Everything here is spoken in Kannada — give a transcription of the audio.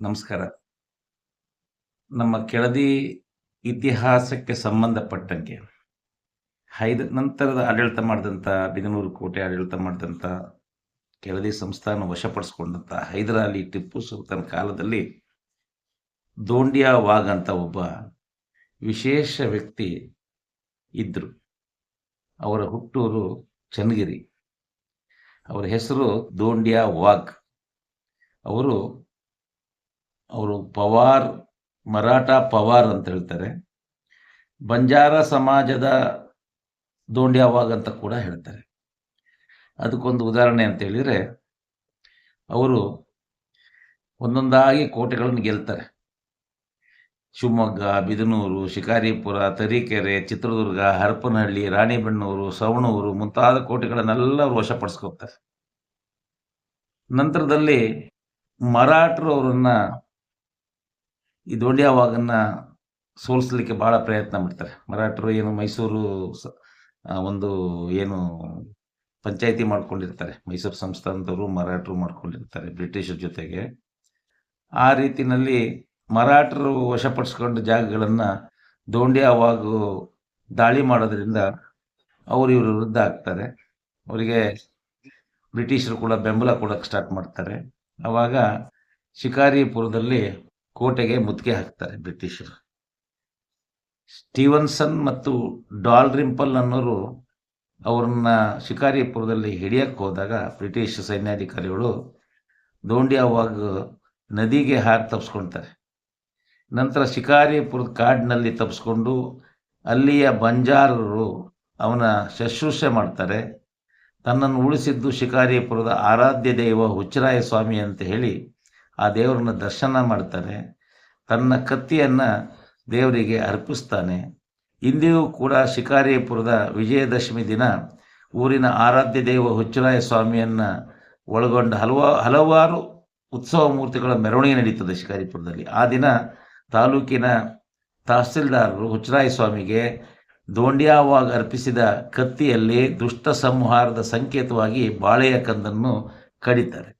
ನಮಸ್ಕಾರ. ನಮ್ಮ ಕೆಳದಿ ಇತಿಹಾಸಕ್ಕೆ ಸಂಬಂಧಪಟ್ಟಂಗೆ ಹೈದ ನಂತರದ ಆಡಳಿತ ಮಾಡಿದಂಥ ಬಿದನೂರು ಕೋಟೆ ಆಡಳಿತ ಮಾಡಿದಂಥ ಕೆಳದಿ ಸಂಸ್ಥಾನ ವಶಪಡಿಸ್ಕೊಂಡಂಥ ಹೈದರಾಲಿ ಟಿಪ್ಪು ಸುಲ್ತಾನ್ ಕಾಲದಲ್ಲಿ ದೋಂಡಿಯಾ ವಾಗ್ ಅಂತ ಒಬ್ಬ ವಿಶೇಷ ವ್ಯಕ್ತಿ ಇದ್ದರು ಅವರ ಹುಟ್ಟೂರು ಚನ್ನಗಿರಿ. ಅವರ ಹೆಸರು ದೋಂಡಿಯಾ ವಾಗ್. ಅವರು ಅವರು ಪವಾರ್, ಮರಾಠ ಪವಾರ್ ಅಂತ ಹೇಳ್ತಾರೆ. ಬಂಜಾರ ಸಮಾಜದ ದೋಂಡ್ಯಾವಾಗ್ ಅಂತ ಕೂಡ ಹೇಳ್ತಾರೆ. ಅದಕ್ಕೊಂದು ಉದಾಹರಣೆ ಅಂತ ಹೇಳಿದರೆ, ಅವರು ಒಂದೊಂದಾಗಿ ಕೋಟೆಗಳನ್ನು ಗೆಲ್ತಾರೆ. ಶಿವಮೊಗ್ಗ, ಬಿದನೂರು, ಶಿಕಾರಿಪುರ, ತರೀಕೆರೆ, ಚಿತ್ರದುರ್ಗ, ಹರಪನಹಳ್ಳಿ, ರಾಣಿಬೆನ್ನೂರು, ಸವಣೂರು ಮುಂತಾದ ಕೋಟೆಗಳನ್ನೆಲ್ಲ ವಶಪಡಿಸ್ಕೋತಾರೆ ನಂತರದಲ್ಲಿ ಮರಾಠರು ಅವರನ್ನ ಈ ದೋಂಡ್ಯಾವಾಗನ್ನ ಸೋಲಿಸ್ಲಿಕ್ಕೆ ಬಹಳ ಪ್ರಯತ್ನ ಮಾಡ್ತಾರೆ. ಮರಾಠರು ಏನು ಮೈಸೂರು ಒಂದು ಏನು ಪಂಚಾಯಿತಿ ಮಾಡ್ಕೊಂಡಿರ್ತಾರೆ. ಮೈಸೂರು ಸಂಸ್ಥಾನದವರು ಮರಾಠರು ಮಾಡ್ಕೊಂಡಿರ್ತಾರೆ ಬ್ರಿಟಿಷರ ಜೊತೆಗೆ. ಆ ರೀತಿನಲ್ಲಿ ಮರಾಠರು ವಶಪಡಿಸ್ಕೊಂಡ ಜಾಗಗಳನ್ನು ದೋಂಡ್ಯಾವಾಗು ದಾಳಿ ಮಾಡೋದ್ರಿಂದ ಅವರು ಇವರು ವಿರುದ್ಧ ಆಗ್ತಾರೆ. ಅವರಿಗೆ ಬ್ರಿಟಿಷರು ಕೂಡ ಬೆಂಬಲ ಕೊಡೋಕ್ಕೆ ಸ್ಟಾರ್ಟ್ ಮಾಡ್ತಾರೆ. ಆವಾಗ ಶಿಕಾರಿಪುರದಲ್ಲಿ ಕೋಟೆಗೆ ಮುತ್ತಿಗೆ ಹಾಕ್ತಾರೆ ಬ್ರಿಟಿಷರು. ಸ್ಟೀವನ್ಸನ್ ಮತ್ತು ಡಾಲ್ ರಿಂಪಲ್ ಅನ್ನೋರು ಅವ್ರನ್ನ ಶಿಕಾರಿಪುರದಲ್ಲಿ ಹಿಡಿಯಕ್ಕೆ ಹೋದಾಗ ಬ್ರಿಟಿಷ್ ಸೈನ್ಯಾಧಿಕಾರಿಗಳು ದೋಂಡ್ಯಾವಾಗ ನದಿಗೆ ಹಾರಿ ತಪ್ಪಿಸ್ಕೊಳ್ತಾರೆ ನಂತರ ಶಿಕಾರಿಪುರದ ಕಾಡಿನಲ್ಲಿ ತಪ್ಸ್ಕೊಂಡು ಅಲ್ಲಿಯ ಬಂಜಾರರು ಅವನ ಶುಶ್ರೂಷೆ ಮಾಡ್ತಾರೆ. ತನ್ನನ್ನು ಉಳಿಸಿದ್ದು ಶಿಕಾರಿಪುರದ ಆರಾಧ್ಯ ದೈವ ಹುಚ್ಚರಾಯ ಸ್ವಾಮಿ ಅಂತ ಹೇಳಿ ಆ ದೇವರನ್ನ ದರ್ಶನ ಮಾಡ್ತಾನೆ ತನ್ನ ಕತ್ತಿಯನ್ನು ದೇವರಿಗೆ ಅರ್ಪಿಸ್ತಾನೆ. ಇಂದಿಗೂ ಕೂಡ ಶಿಕಾರಿಪುರದ ವಿಜಯದಶಮಿ ದಿನ ಊರಿನ ಆರಾಧ್ಯ ದೇವ ಹುಚ್ಚರಾಯ ಸ್ವಾಮಿಯನ್ನು ಒಳಗೊಂಡ ಹಲವಾ, ಹಲವಾರು ಉತ್ಸವ ಮೂರ್ತಿಗಳ ಮೆರವಣಿಗೆ ನಡೀತದೆ ಶಿಕಾರಿಪುರದಲ್ಲಿ. ಆ ದಿನ ತಾಲೂಕಿನ ತಹಸೀಲ್ದಾರರು ಹುಚ್ಚರಾಯ ಸ್ವಾಮಿಗೆ ದೋಂಡ್ಯಾವಾಗ ಅರ್ಪಿಸಿದ ಕತ್ತಿಯಲ್ಲಿ ದುಷ್ಟ ಸಂಹಾರದ ಸಂಕೇತವಾಗಿ ಬಾಳೆಯ ಕಂದನ್ನು ಕಡಿತಾರೆ.